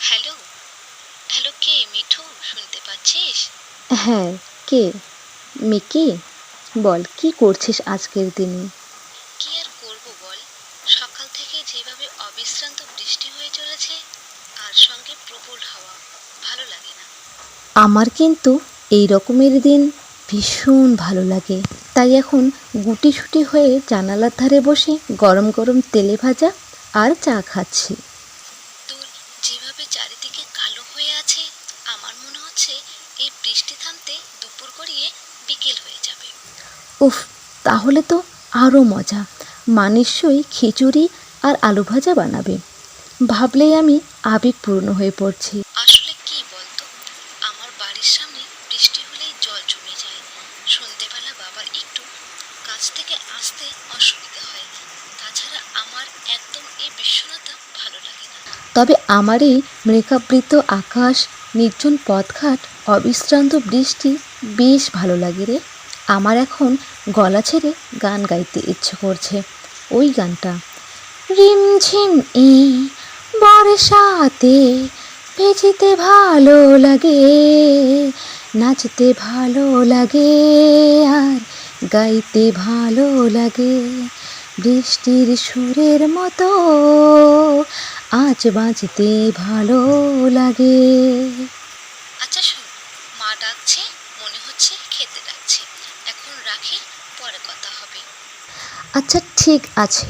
Hello? Hello কে মিঠু? শুনতে পাচ্ছিস? হ্যাঁ কে? মিকি? বল কি করছিস আজকের দিনে? কি আর করব বল? সকাল থেকে যেভাবে অবিশ্রান্ত বৃষ্টি হয়ে চলেছে আর সঙ্গে প্রবল হাওয়া ভালো লাগে না। আমার কিন্তু এই রকমের দিন ভীষণ ভালো লাগে। তাই এখন গুটিসুটি হয়ে জানালার ধারে বসে গরম গরম তেলে ভাজা আর চা খাচ্ছি তোর যেভাবে চারিদিকে কালো হয়ে আছে হচ্ছে এই বৃষ্টি থামতে দুপুর গড়িয়ে বিকেল হয়ে যাবে। উফ তাহলে তো আরও মজা। মা নিশ্চয়ই খিচুড়ি আর আলু ভাজা বানাবে। ভাবলেই আমি আবেগপূর্ণ হয়ে পড়ছি। আসলে কি বলতো আমার বাড়ির সামনে বৃষ্টি হলেই জল জমে যায়। সন্ধেবেলা বাবার একটু কাছ থেকে আসতে অসুবিধা হয়। তাছাড়া আমার একদম এই বিশ্বনাথা ভালো লাগে না। তবে আমার এই মৃগাবৃত আকাশ নির্জন পথঘাট, অবিশ্রান্ত বৃষ্টি, বেশ ভালো লাগে রে। আমার এখন গলা ছেড়ে গান গাইতে ইচ্ছে করছে। ওই গানটা। রিমঝিম এই বর্ষাতে ভেজিতে ভালো লাগে, নাচতে ভালো লাগে আর গাইতে ভালো লাগে। বৃষ্টির সুরের মতো আজ বাঁচতে ভালো লাগে। আচ্ছা শোন মা ডাকছে মনে হচ্ছে খেতে ডাকছে। এখন রাখি পরে কথা হবে। আচ্ছা ঠিক আছে।